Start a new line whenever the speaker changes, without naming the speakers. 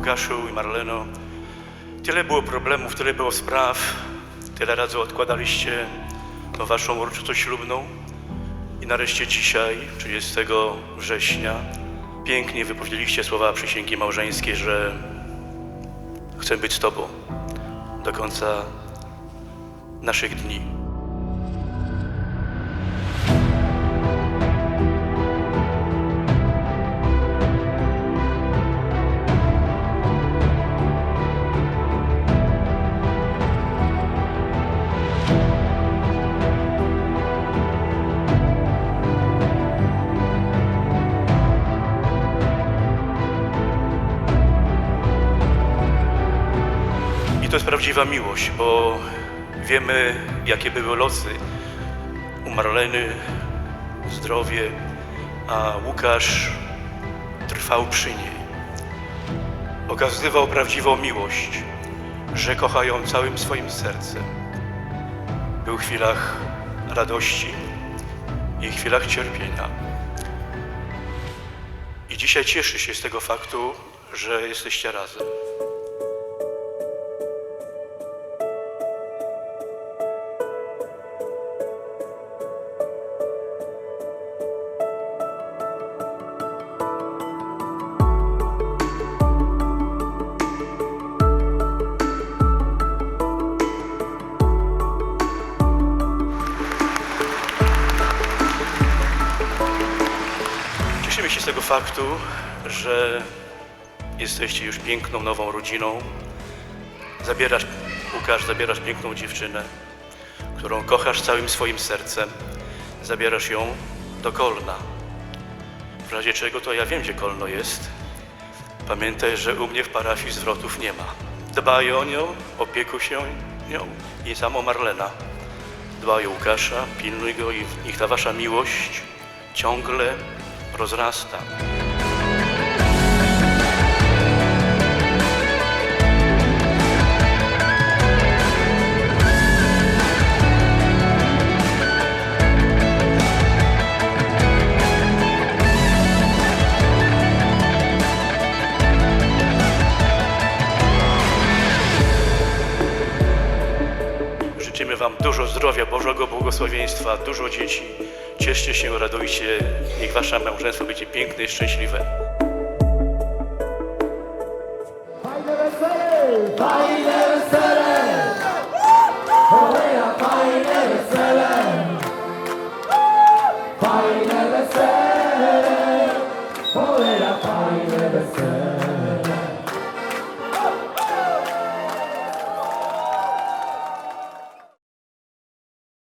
Łukaszu i Marleno, tyle było problemów, tyle było spraw, tyle razy odkładaliście tą waszą uroczystość ślubną i nareszcie dzisiaj, 30 września, pięknie wypowiedzieliście słowa przysięgi małżeńskiej, że chcę być z Tobą do końca naszych dni. To jest prawdziwa miłość, bo wiemy, jakie były losy u Marleny, zdrowie, a Łukasz trwał przy niej. Okazywał prawdziwą miłość, że kocha ją całym swoim sercem. Był w chwilach radości i chwilach cierpienia. I dzisiaj cieszy się z tego faktu, że jesteście razem. Cieszymy się z tego faktu, że jesteście już piękną, nową rodziną. Zabierasz, Łukasz, zabierasz piękną dziewczynę, którą kochasz całym swoim sercem. Zabierasz ją do Kolna. W razie czego to ja wiem, gdzie Kolno jest. Pamiętaj, że u mnie w parafii zwrotów nie ma. Dbaj o nią, opiekuj się nią i samo Marlena. Dbaj o Łukasza, pilnuj go i niech ta wasza miłość ciągle rozrasta. Życzymy Wam dużo zdrowia, Bożego błogosławieństwa, dużo dzieci. Cieszcie się, radujcie, niech wasze małżeństwo będzie piękne i szczęśliwe.
Fajne wesele! Fajne wesele! Fajne wesele! Fajne wesele!